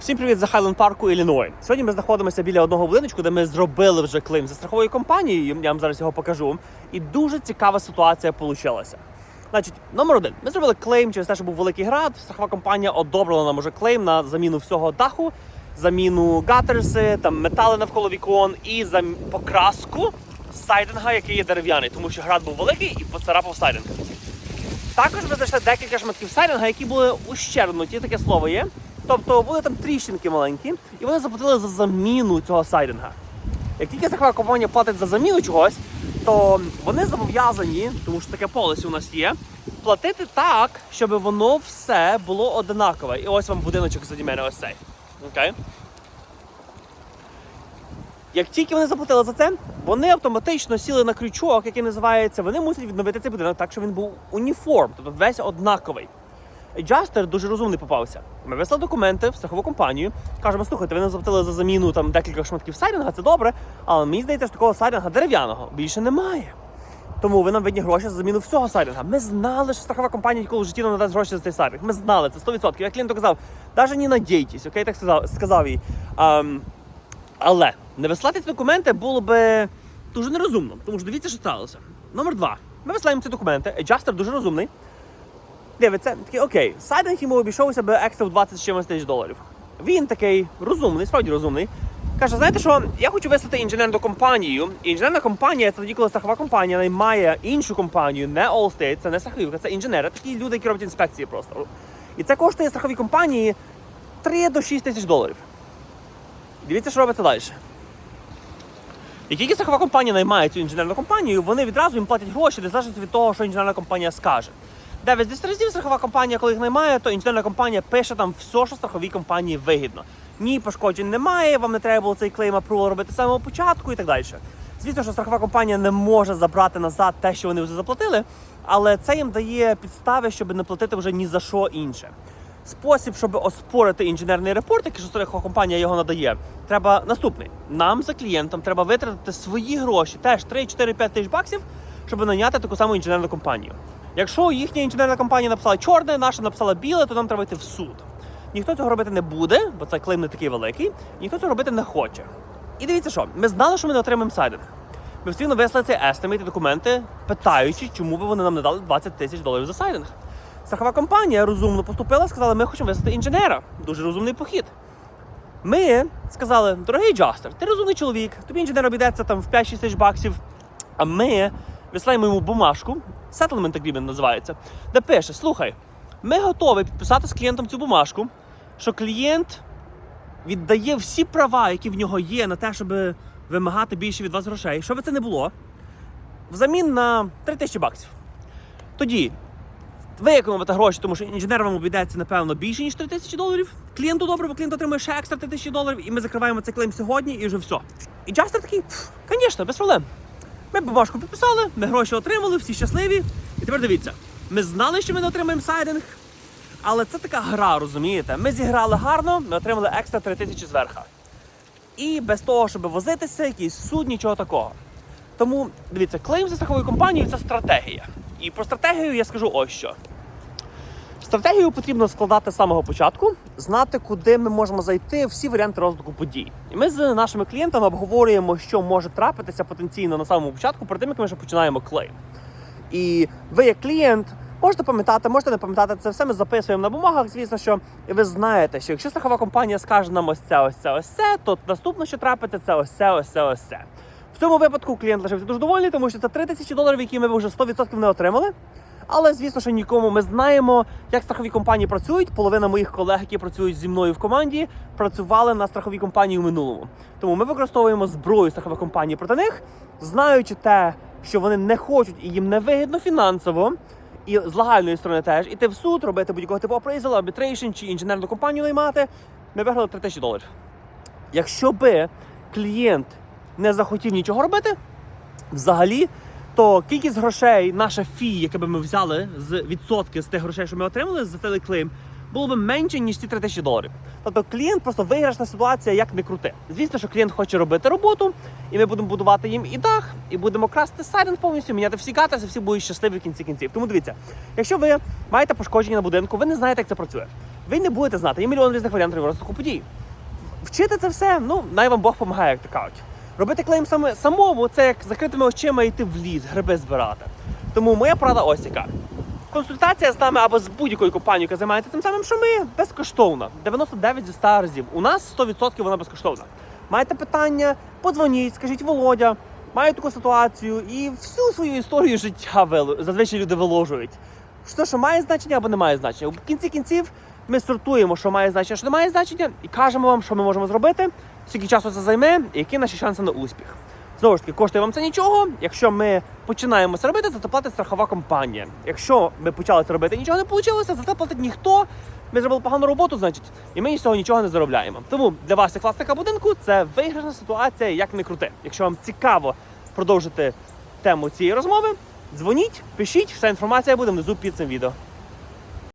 Всім привіт за Хайленд парку, Ілліной. Сьогодні ми знаходимося біля одного будиночку, де ми зробили вже клейм зі страховою компанією. Я вам зараз його покажу. І дуже цікава ситуація вийшла. Значить, номер один. Ми зробили клейм через те, що був великий град. Страхова компанія одобрила нам уже клейм на заміну всього даху, заміну гатерси, там метали навколо вікон і зам... покраску сайдинга, який є дерев'яний, тому що град був великий і поцарапав сайдинг. Також ми знайшли декілька шматків сайдинга, які були ущербнуті, таке слово є. Тобто були там тріщинки маленькі, і вони заплатили за заміну цього сайдинга. Як тільки страхова компанія платить за заміну чогось, то вони зобов'язані, тому що таке полисі у нас є, платити так, щоб воно все було одинакове. І ось вам будиночок заді мене ось цей. Окей? Як тільки вони заплатили за це, вони автоматично сіли на крючок, який називається, вони мусять відновити цей будинок так, щоб він був уніформ, тобто весь однаковий. Джастер дуже розумний попався. Ми вислали документи в страхову компанію. Кажемо, слухайте, ви нам заплатили за заміну там декілька шматків сайдинга, це добре. Але мені здається, що такого сайдинга дерев'яного більше немає. Тому ви нам винні гроші за заміну всього сайдинга. Ми знали, що страхова компанія ніколи в житті нам не гроші за цей сайдинг. Ми знали це 100%. Я клієнту казав, навіть не надійтесь, окей, так сказав, сказав їй. Ам, але не вислати ці документи було би дуже нерозумно, тому що дивіться, що сталося. Номер два. Ми висилаємо ці документи. Джастер дуже розумний. Дивиться, такий окей, сайдинг йому обійшовся би екстра в 20 з чимось тисяч доларів. Він такий розумний, справді розумний. Каже, знаєте що, я хочу вислати інженерну компанію. І інженерна компанія це тоді, коли страхова компанія наймає іншу компанію, не Allstate, це не страховка, це інженери, такі люди, які роблять інспекції просто. І це коштує страховій компанії 3 до 6 тисяч доларів. Дивіться, що робиться далі. І тільки страхова компанія наймає цю інженерну компанію, вони відразу їм платять гроші, незалежно від того, що інженерна компанія скаже. 9 з 10 разів страхова компанія, коли їх наймає, то інженерна компанія пише там все, що страховій компанії вигідно. Ні, пошкоджень немає, вам не треба було цей клейм апрувал робити з самого початку і так далі. Звісно, що страхова компанія не може забрати назад те, що вони вже заплатили, але це їм дає підстави, щоб не платити вже ні за що інше. Спосіб, щоб оспорити інженерний репорт, який що страхова компанія його надає, треба наступний. Нам за клієнтом треба витратити свої гроші, теж 3, 4, 5 тисяч баксів, щоб наняти таку саму інженерну компанію. Якщо їхня інженерна компанія написала чорне, наша написала біле, то нам треба йти в суд. Ніхто цього робити не буде, бо цей клейм не такий великий, ніхто цього робити не хоче. І дивіться що, ми знали, що ми не отримаємо сайдинг. Ми постійно вислали цей естимейт і документи, питаючи, чому би вони нам не дали 20 тисяч доларів за сайдинг. Страхова компанія розумно поступила, сказала, ми хочемо вислати інженера. Дуже розумний похід. Ми сказали, дорогий Джастер, ти розумний чоловік, тобі інженер обійдеться там в 5-6 тисяч баксів. А ми висилаємо йому бумажку, settlement agreement називається, де пише: слухай, ми готові підписати з клієнтом цю бумажку, що клієнт віддає всі права, які в нього є, на те, щоб вимагати більше від вас грошей, що би це не було, взамін на 3 тисячі баксів. Тоді ви економите гроші, тому що інженер вам обійдеться, напевно, більше, ніж 3 тисячі доларів. Клієнту добре, бо клієнт отримує ще екстра 3 тисячі доларів, і ми закриваємо цей клейм сьогодні, і вже все. І Джастер такий, звісно, без проблем. Ми бабашку підписали, ми гроші отримали, всі щасливі. І тепер дивіться, ми знали, що ми не отримаємо сайдинг, але це така гра, розумієте? Ми зіграли гарно, ми отримали екстра 3 тисячі зверха. І без того, щоб возитися, якийсь суд, нічого такого. Тому дивіться, клейм за страховою компанією це стратегія. І про стратегію я скажу ось що. Стратегію потрібно складати з самого початку, знати, куди ми можемо зайти, всі варіанти розвитку подій. І ми з нашими клієнтами обговорюємо, що може трапитися потенційно на самому початку, перед тим як ми вже починаємо клейм. І ви, як клієнт, можете пам'ятати, можете не пам'ятати це все. Ми записуємо на бумагах. Звісно, що ви знаєте, що якщо страхова компанія скаже нам ось це, ось це, ось це, то наступне, що трапиться, це ось це, ось це, ось це. В цьому випадку клієнт лишився дуже довольний, тому що це 3 тисячі доларів, які ми вже 100% не отримали. Але звісно, що нікому ми знаємо, як страхові компанії працюють. Половина моїх колег, які працюють зі мною в команді, працювали на страховій компанії у минулому. Тому ми використовуємо зброю страхових компаній проти них, знаючи те, що вони не хочуть і їм не вигідно фінансово. І з легальної сторони теж іти в суд, робити будь-якого типу appraisal, арбітрейшн чи інженерну компанію наймати. Ми виграли 3 тисячі доларів. Якщо би клієнт не захотів нічого робити, взагалі, то кількість грошей, наша фі, яке би ми взяли з відсотки з тих грошей, що ми отримали за цей клейм, було б менше, ніж ці 3 тисячі доларів. Тобто клієнт просто виграшна ситуація, як не крути. Звісно, що клієнт хоче робити роботу, і ми будемо будувати їм і дах, і будемо красти сайдинг повністю, міняти всі гатаси, всі будуть щасливі в кінці кінців. Тому дивіться, якщо ви маєте пошкодження на будинку, ви не знаєте, як це працює. ви не будете знати. Є мільйон різних варіантів розвитку подій. Вчити це все, ну, най вам Бог допомагає, як то кажуть. Робити клейм саме самому це як закритими очима йти в ліс, гриби збирати. Тому моя порада ось яка. Консультація з нами або з будь-якою компанією, яка займається тим самим, що ми безкоштовна. 99 зі 100 разів. У нас 100% вона безкоштовна. Маєте питання, подзвоніть, скажіть Володя, маю таку ситуацію і всю свою історію життя зазвичай люди виложують. Що, що має значення або не має значення. В кінці кінців ми сортуємо, що має значення, що не має значення, і кажемо вам, що ми можемо зробити, скільки часу це займе, і які наші шанси на успіх. Знову ж таки, коштує вам це нічого. Якщо ми починаємо це робити, за це платить страхова компанія. Якщо ми почали це робити нічого не вийшло, за це платить ніхто. Ми зробили погану роботу, значить, і ми з цього нічого не заробляємо. Тому для вас, як власника будинку, це виграшна ситуація, як не крути. Якщо вам цікаво продовжити тему цієї розмови, дзвоніть, пишіть, вся інформація буде внизу під цим відео.